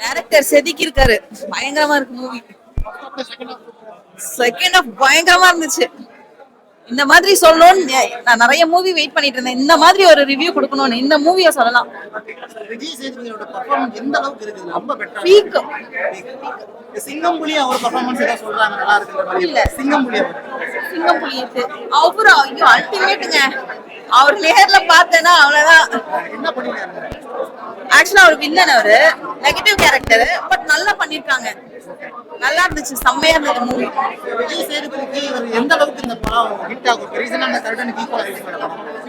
Director செதுக்கி இருக்காரு. பயங்கரமா இருக்கு மூவி செகண்ட் ஆஃப் பயங்கரமா இருந்துச்சு. இந்த மாதிரி சொல்லணும்னு நான் நிறைய மூவி வெயிட் பண்ணிட்டு இருந்தேன். இந்த மாதிரி ஒரு ரிவ்யூ கொடுக்கணும்னு இந்த மூவியை சொல்லலாம். பீக் சிங்கம் புலி அவர் பெர்ஃபார்மன்ஸ் ஏதாவது சொல்றாங்க நல்லா இருக்கு இல்ல. புலி அவர் ஐயோ அல்டிமேட்டுங்க அவர் நேர்ல பார்த்தேன்னா அவ்வளவுதான். என்ன பண்ணிருக்காரு ஆக்சுவலா அவர் வில்லன் அவரு. நெகட்டிவ் கேரக்டர் பட் நல்லா பண்ணிருக்காங்க. நல்லா இருந்துச்சு. செம்மையா இருந்தது மூவி விஜய் சேதுபதிக்கு இவர் எந்த அளவுக்கு இந்த படம் ஹிட் ஆகும்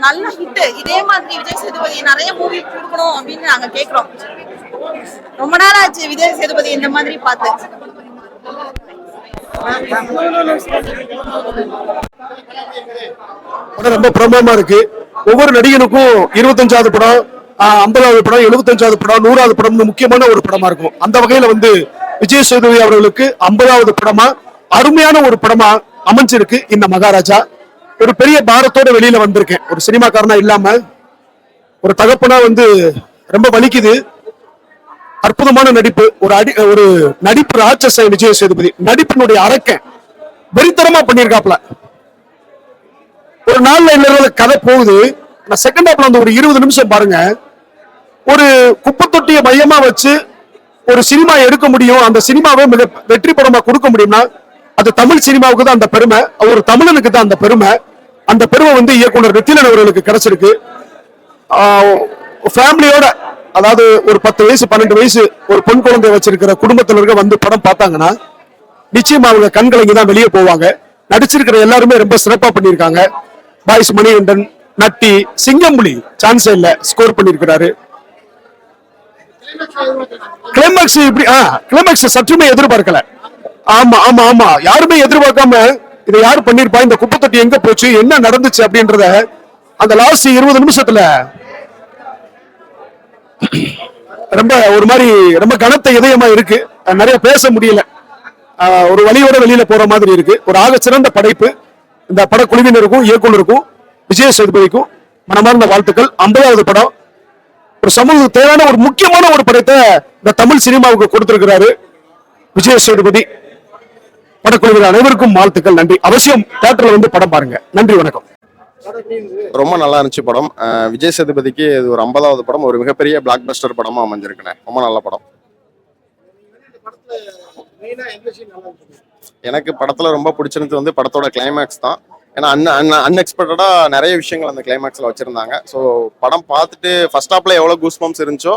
நல்ல ஹிட் இதே மாதிரி விஜய் சேதுபதி நிறைய மூவி கொடுக்கணும் அப்படின்னு நாங்க கேக்குறோம். ரொம்ப நாள் ஆச்சு விஜய் சேதுபதி இந்த மாதிரி பார்த்து. ரொம்ப பிரபலமா இருக்கு. ஒவ்வொரு நடிகனுக்கும் இருபத்தஞ்சாவது படம் ஐம்பதாவது படம் எழுபத்தஞ்சாவது படம் நூறாவது படம்னு முக்கியமான ஒரு படமா இருக்கும். அந்த வகையில வந்து விஜய் சேதுபதி அவர்களுக்கு ஐம்பதாவது படமா அருமையான ஒரு படமா அமைஞ்சிருக்கு இந்த மகாராஜா. ஒரு பெரிய பாரத்தோட வெளியில வந்திருக்கேன். ஒரு சினிமாக்காரனா இல்லாம ஒரு தகப்பனா வந்து ரொம்ப வலிக்குது. அற்புதமான நடிப்பு. ஒரு அடி ஒரு நடிப்பு ராட்சச விஜய் சேதுபதி. நடிப்பினுடைய அரக்கன் வெறித்தனமா பண்ணியிருக்காப்ல ஒரு நாள்ல என்ன கதை போகுது. நான் செகண்ட் ஹாப்ல அந்த ஒரு இருபது நிமிஷம் பாருங்க. ஒரு குப்பை தொட்டியை மையமா வச்சு ஒரு சினிமா எடுக்க முடியும் அந்த சினிமாவை மிக வெற்றி படமா கொடுக்க முடியும்னா அது தமிழ் சினிமாவுக்கு தான் அந்த பெருமை. ஒரு தமிழனுக்கு தான் அந்த பெருமை. அந்த பெருமை வந்து இயக்குனர் நித்திலன் அவர்களுக்கு கிடைச்சிருக்கு. ஃபேமிலியோட அதாவது ஒரு பத்து வயசு பன்னெண்டு வயசு ஒரு பெண் குழந்தை வச்சிருக்கிற குடும்பத்தினர்கள் வந்து படம் பார்த்தாங்கன்னா நிச்சயமா அவங்க கண்கலங்கி தான் வெளியே போவாங்க. நடிச்சிருக்கிற எல்லாருமே ரொம்ப சிறப்பா பண்ணியிருக்காங்க. பாய்ஸ் மணிகண்டன் நட்டி சிங்கம்புலி சான்ஸே இல்லை ஸ்கோர் பண்ணியிருக்கிறாரு. கிளைமேக்ஸ் இப்படி ஆ கிளைமேக்ஸ் சற்றுமே எதிர்பார்க்கல. ஆமா ஆமா ஆமா. யாருமே எதிர்பார்க்காம இதை யார் பண்ணிருப்பா? இந்த குப்பை தொட்டி எங்க போச்சு? என்ன நடந்துச்சு அப்படின்றத அந்த லாஸ்ட் இருபது நிமிஷத்துல ரொம்ப ஒரு மாதிரி ரொம்ப கனத்த இதயமா இருக்கு. நிறைய பேச முடியல. ஒரு வழியோட வெளியில போற மாதிரி இருக்கு. ஒரு ஆக சிறந்த படைப்பு. இந்த படக்குழுவினருக்கும் இயக்குனருக்கும் விஜய சேதுபதிக்கும் மனமார்ந்த வாழ்த்துக்கள். ஐம்பதாவது படம். ஒரு சமூகத்துக்கு தேவையான ஒரு முக்கியமான ஒரு படத்தை இந்த தமிழ் சினிமாவுக்கு கொடுத்திருக்கிறாரு விஜய சேதுபதி. படக்குழுவினர் அனைவருக்கும் வாழ்த்துக்கள் நன்றி. அவசியம் தியேட்டர்ல வந்து படம் பாருங்க. நன்றி வணக்கம். ரொம்ப நல்லா இருந்துச்சு படம். விஜய் சேதுபதிக்கு இது ஒரு ஐம்பதாவது படம். ஒரு மிகப்பெரிய பிளாக் பஸ்டர் படமா அமைஞ்சிருக்குண்ணே ரொம்ப நல்ல படம். எனக்கு படத்துல ரொம்ப பிடிச்சிருந்தது வந்து படத்தோட கிளைமேக்ஸ் தான். ஏன்னா அன் அன் அன்எக்ஸ்பெக்டடாக நிறைய விஷயங்கள் அந்த கிளைமேக்ஸில் வச்சுருந்தாங்க. ஸோ படம் பார்த்துட்டு ஃபர்ஸ்ட் ஹாப்ல எவ்வளோ கூஸ் பம்ப்ஸ் இருந்துச்சோ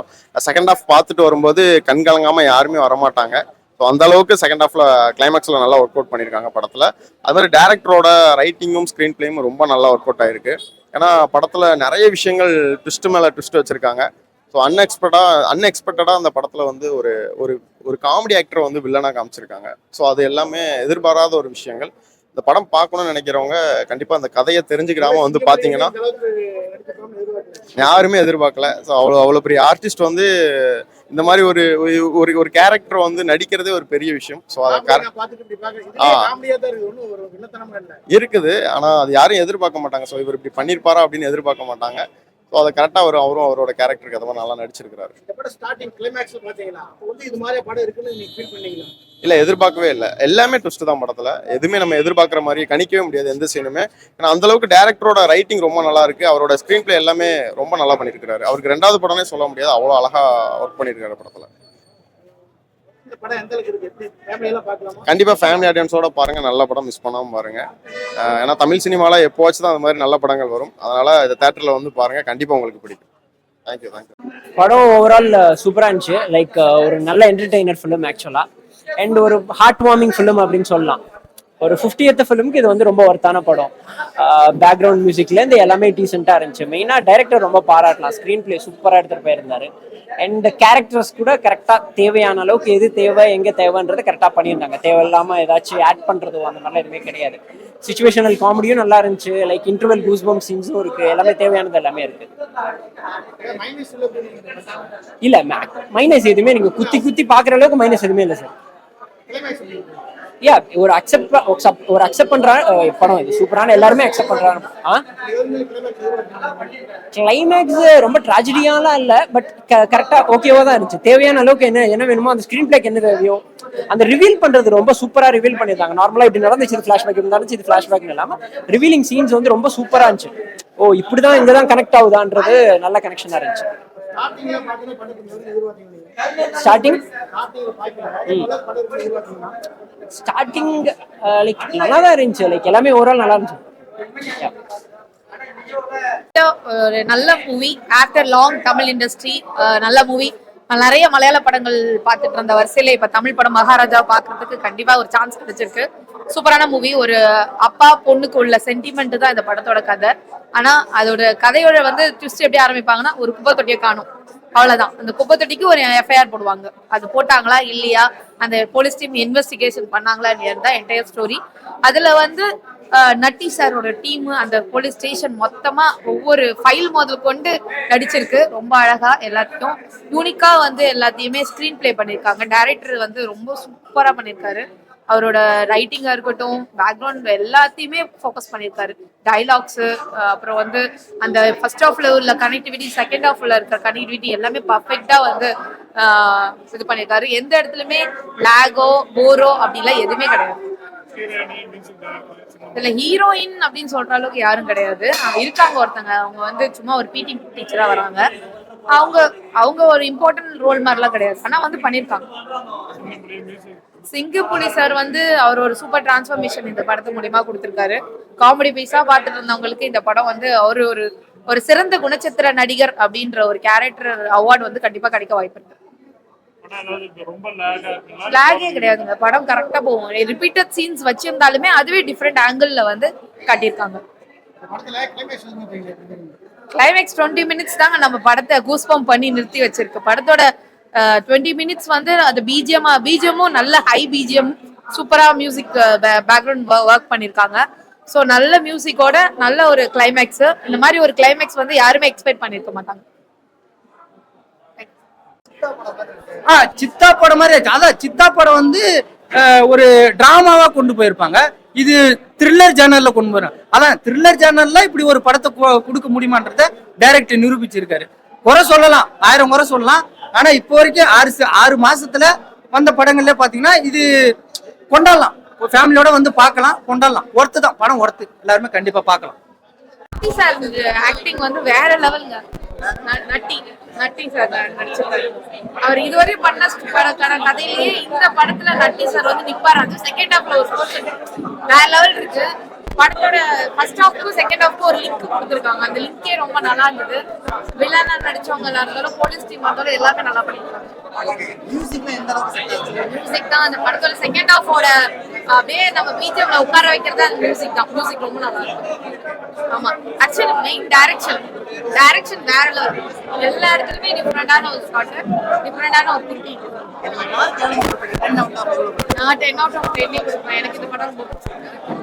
செகண்ட் ஹாஃப் பார்த்துட்டு வரும்போது கண் கலங்காமல் யாருமே வரமாட்டாங்க. ஸோ அந்த அளவுக்கு செகண்ட் ஹாஃப்ல கிளைமேக்ஸில் நல்லா ஒர்க் அவுட் பண்ணியிருக்காங்க படத்தில். அது மாதிரி டேரக்டரோட ரைட்டிங்கும் ஸ்க்ரீன் பிளேயும் ரொம்ப நல்லா ஒர்க் அவுட் ஆயிருக்கு. ஏன்னா படத்தில் நிறைய விஷயங்கள் ட்விஸ்ட் மேலே ட்விஸ்ட் வச்சுருக்காங்க. ஸோ அன்எக்ஸ்பெக்டாக அன்எக்ஸ்பெக்டடாக அந்த படத்தில் வந்து ஒரு ஒரு ஒரு காமெடி ஆக்டரை வந்து வில்லனாக காமிச்சிருக்காங்க. ஸோ அது எல்லாமே எதிர்பாராத ஒரு விஷயங்கள். இந்த படம் பார்க்கணும்னு நினைக்கிறவங்க கண்டிப்பா அந்த கதையை தெரிஞ்சுக்கிடாம வந்து பாத்தீங்கன்னா யாருமே எதிர்பார்க்கல. ஸோ அவ்வளோ அவ்வளோ பெரிய ஆர்டிஸ்ட் வந்து இந்த மாதிரி ஒரு ஒரு- ஒரு கேரக்டர் வந்து நடிக்கிறதே ஒரு பெரிய விஷயம். ஸோ அதை. இருக்குது. ஆனா அது யாரும் எதிர்பார்க்க மாட்டாங்க. ஸோ இவர் இப்படி பண்ணியிருப்பாரா அப்படின்னு எதிர்பார்க்க மாட்டாங்க. ஸோ அதை கரெக்டாக அவர் அவரும் அவரோட கேரக்டருக்கு அதை மாதிரி நல்லா நடிச்சிருக்கிறாரு. இல்ல எதிர்பார்க்கவே இல்லை. எல்லாமே ட்விஸ்ட் தான் படத்துல. எதுவுமே நம்ம எதிர்பார்க்குற மாதிரி கணிக்கவே முடியாது எந்த சீனுமே ஏன்னா அந்த அளவுக்கு டேரக்டரோட ரைட்டிங் ரொம்ப நல்லா இருக்கு. அவரோட ஸ்க்ரீன் பிளே எல்லாமே ரொம்ப நல்லா பண்ணியிருக்காரு அவருக்கு ரெண்டாவது படம்னே சொல்ல முடியாது. அவ்வளோ அழகா ஒர்க் பண்ணியிருக்காரு படத்துல. கண்டிப்பா ஃபேமிலி ஆடியன்ஸோட பாருங்க. நல்ல படம் மிஸ் பண்ணாம பாருங்க. அஹ் ஏன்னா தமிழ் சினிமால எப்போவாச்சும் தான் அந்த மாதிரி நல்ல படங்கள் வரும். அதனால இந்த தேட்டர்ல வந்து பாருங்க. கண்டிப்பா உங்களுக்கு பிடிக்கும். தேங்க்யூ தேங்க்யூ படம் ஓவரால் சூப்பராக இருந்துச்சு. லைக் ஒரு நல்ல என்டர்டெய்னர் ஃபிலிம் ஆக்சுவலாக அண்ட் ஒரு ஹார்ட் வார்மிங் ஃபிலிம் அப்படின்னு சொல்லலாம். ஒரு ஃபிஃப்டியத் ஃபிலிமுக்கு இது வந்து ரொம்ப ஒர்த்தான படம். பேக்ரவுண்ட் மியூசிக்லேருந்து எல்லாமே டீசெண்டாக இருந்துச்சு. மெயினாக டைரக்டர் ரொம்ப பாராட்டலாம். ஸ்க்ரீன் பிளே சூப்பராக எடுத்துகிட்டு போயிருந்தாரு. அண்ட் கேரக்டர்ஸ் கூட கரெக்டாக தேவையான அளவுக்கு எது தேவை எங்கே தேவைன்றது கரெக்டாக பண்ணியிருந்தாங்க. தேவையில்லாமல் ஏதாச்சும் ஆட் பண்ணுறதோ அந்த மாதிரிலாம் எதுவுமே கிடையாது. சுச்சுவேஷனல் காமெடியும் நல்லா இருந்துச்சு. லைக் இன்டர்வல் கூஸ்பம் சீன்ஸும் இருக்குது எல்லாமே தேவையானது எல்லாமே இருக்குது இல்லை மைனஸ் எதுவுமே நீங்கள் குத்தி குத்தி பார்க்குற அளவுக்கு மைனஸ் எதுவுமே இல்லை சார் யா ஒரு அக்செப்ட் ஒரு அக்செப்ட் பண்ற படம் இது. சூப்பரான எல்லாருமே அக்செப்ட் பண்றாங்க. கிளைமேக்ஸ் ரொம்ப ட்ராஜடியாலாம் இல்ல பட் கரெக்டா ஓகேவா தான் இருந்துச்சு. தேவையான அளவுக்கு என்ன என்ன வேணுமோ அந்த ஸ்கிரீன் பிளேக்கு என்ன தேவையோ அந்த ரிவீல் பண்றது ரொம்ப சூப்பரா ரிவீல் பண்ணிருந்தாங்க நார்மலா இப்படி நடந்துச்சு இது ஃபிளாஷ்பேக் இருந்தாலும் இது ஃபிளாஷ்பேக் இல்லாம ரிவீலிங் சீன்ஸ் வந்து ரொம்ப சூப்பரா இருந்துச்சு. ஓ இப்படிதான் இங்கதான் கனெக்ட் ஆகுதான்றது நல்ல கனெக்ஷனா இருந்துச்சு. ஸ்டார்டிங்? ஸ்டார்டிங் லைக் நல்லா தான் இருந்துச்சு லைக் எல்லாமே ஓவரால் நல்லா இருந்துச்சு. ஒரு நல்ல movie after long Tamil industry நல்ல மூவி நிறைய மலையாள படங்கள் பார்த்துட்டு இருந்த வரிசையில இப்ப தமிழ் படம் மகாராஜா பாக்குறதுக்கு கண்டிப்பா ஒரு சான்ஸ் கிடைச்சிருக்கு. சூப்பரான மூவி ஒரு அப்பா பொண்ணுக்கு உள்ள சென்டிமெண்ட் தான் இந்த படத்தோட கதை. ஆனா அதோட கதையோட வந்து ட்விஸ்ட் எப்படி ஆரம்பிப்பாங்கன்னா ஒரு குப்பை தொட்டியை காணும். அவ்வளவுதான். அந்த குப்பை தொட்டிக்கு ஒரு எஃப்ஐஆர் போடுவாங்க. அது போட்டாங்களா இல்லையா? அந்த போலீஸ் டீம் இன்வெஸ்டிகேஷன் பண்ணாங்களான்னு இருந்தால் தான் என்டையர் ஸ்டோரி அதில் வந்து நட்டி சாரோட டீம் அந்த போலீஸ் ஸ்டேஷன் மொத்தமா ஒவ்வொரு ஃபைல் முதல் கொண்டு நடிச்சிருக்கு. ரொம்ப அழகா எல்லாத்தையும் யூனிக்கா வந்து எல்லாத்தையுமே ஸ்கிரீன் ப்ளே பண்ணியிருக்காங்க டேரக்டர் வந்து ரொம்ப சூப்பரா பண்ணியிருக்காரு அவரோட ரைட்டிங்காக இருக்கட்டும் பேக்ரவுண்ட் எல்லாத்தையுமே ஃபோக்கஸ் பண்ணியிருக்காரு. டைலாக்ஸு அப்புறம் வந்து அந்த ஃபர்ஸ்ட் ஹாஃப்ல உள்ள கனெக்டிவிட்டி செகண்ட் ஹாஃப்ல இருக்கிற கனெக்டிவிட்டி எல்லாமே பர்ஃபெக்டாக வந்து இது பண்ணியிருக்காரு. எந்த இடத்துலையுமே லேகோ போரோ அப்படிலாம் எதுவுமே கிடையாது. இதுல ஹீரோயின் அப்படின்னு சொல்ற அளவுக்கு யாரும் கிடையாது. இருக்காங்க ஒருத்தங்க. அவங்க வந்து சும்மா ஒரு பிடி டீச்சரா வராங்க. அவங்க அவங்க ஒரு இம்பார்ட்டன்ட் ரோல் மாதிரிலாம் கிடையாது. ஆனா வந்து பண்ணிருக்காங்க சிங்கப்புலி சார் வந்து அவர் ஒரு சூப்பர் டிரான்ஸ்ஃபர்மேஷன் இந்த படத்து மூலியமா கொடுத்திருக்காரு. காமெடி பீஸா பார்த்துட்டு இருந்தவங்களுக்கு இந்த படம் வந்து அவர் ஒரு ஒரு சிறந்த குணச்சித்திர நடிகர் அப்படின்ற ஒரு கேரக்டர் அவார்டு வந்து கண்டிப்பா கிடைக்க வாய்ப்பு இருக்கு. லேகே கிடையாதுங்க படம் கரெக்டா போகும். ரிப்பீட்டட் சீன்ஸ் வச்சிருந்தாலுமே அதுவே டிஃப்ரெண்ட் ஆங்கிள் வந்து காட்டியிருக்காங்க. கிளைமேக்ஸ் டுவெண்ட்டி மினிட்ஸ் தாங்க நம்ம படத்தை கூஸ்பம் பண்ணி நிறுத்தி வச்சிருக்கு. படத்தோட டுவெண்ட்டி மினிட்ஸ் வந்து அது பிஜிஎம் பிஜிஎம்மும் நல்ல ஹை பிஜிஎம் சூப்பரா மியூசிக் பேக்ரவுண்ட் ஒர்க் பண்ணிருக்காங்க. ஸோ நல்ல மியூசிக்கோட நல்ல ஒரு கிளைமேக்ஸ் இந்த மாதிரி ஒரு கிளைமேக்ஸ் வந்து யாருமே எக்ஸ்பெக்ட் பண்ணிருக்க மாட்டாங்க. ஆ சித்தா படம் மாதிரி அதான் சித்தா படம் வந்து ஒரு டிராமாவா கொண்டு போயிருப்பாங்க. இது த்ரில்லர் ஜேனல்ல கொண்டு போறாங்க அதான் த்ரில்லர் ஜேர்னல்ல இப்படி ஒரு படத்தை கொடுக்க முடியுமான்றத டைரக்டர் நிரூபிச்சிருக்காரு. குறை சொல்லலாம். ஆயிரம் குறை சொல்லலாம். ஆனா இப்போ வரைக்கும் ஆறு ஆறு மாசத்துல வந்த படங்கள்ல பாத்தீங்கன்னா இது கொண்டாடலாம். ஃபேமிலியோட வந்து பார்க்கலாம் கொண்டாடலாம். ஒர்த்து தான். படம் ஒர்த்து எல்லாருமே கண்டிப்பா பார்க்கலாம் நட்டி சார் ஆக்டிங் வந்து வேற லெவலுங்க நட்டி. நட்டி சார் நடிச்சிருக்காரு அவர் இதுவரை பண்ண படக்கான கதையிலேயே இந்த படத்துல நட்டி சார் வந்து நிப்பாரு செகண்ட் ஹாஃப்ல ஒரு போர்ஷன் வேற லெவல் இருக்கு. படத்தோட ஃபர்ஸ்ட் ஹாஃப்க்கும் செகண்ட் ஹாஃப்க்கும் ஒரு லிங்க் கொடுத்துருக்காங்க. அந்த லிங்கே ரொம்ப நல்லா இருந்தது. வில்லனா நடிச்சவங்க இருந்தாலும் போலீஸ் டீம் இருந்தாலும் எல்லாமே நல்லா பண்ணிருக்காங்க மியூசிக் தான் அந்த படத்தோட செகண்ட் ஹாஃபோட அப்படியே நம்ம பிஜிஎம்ல உட்கார வைக்கிறது அந்த மியூசிக் தான். மியூசிக் ரொம்ப நல்லா இருக்கும். ஆமா. ஆக்சுவலி மெயின் டைரக்ஷன் டைரக்ஷன் வேற லெவல் எல்லா இடத்துலயுமே டிஃப்ரெண்டான ஒரு ஷாட் டிஃப்ரெண்டான ஒரு திங்கிங் யாருக்கு எவ்வளவு கொடுப்பீங்க? 10 out of எவ்வளவு? நான் டென் அவுட் ஆஃப் டென்னே கொடுப்பேன். எனக்கு இந்த படம் ரொம்ப பிடிச்சிருக்கு.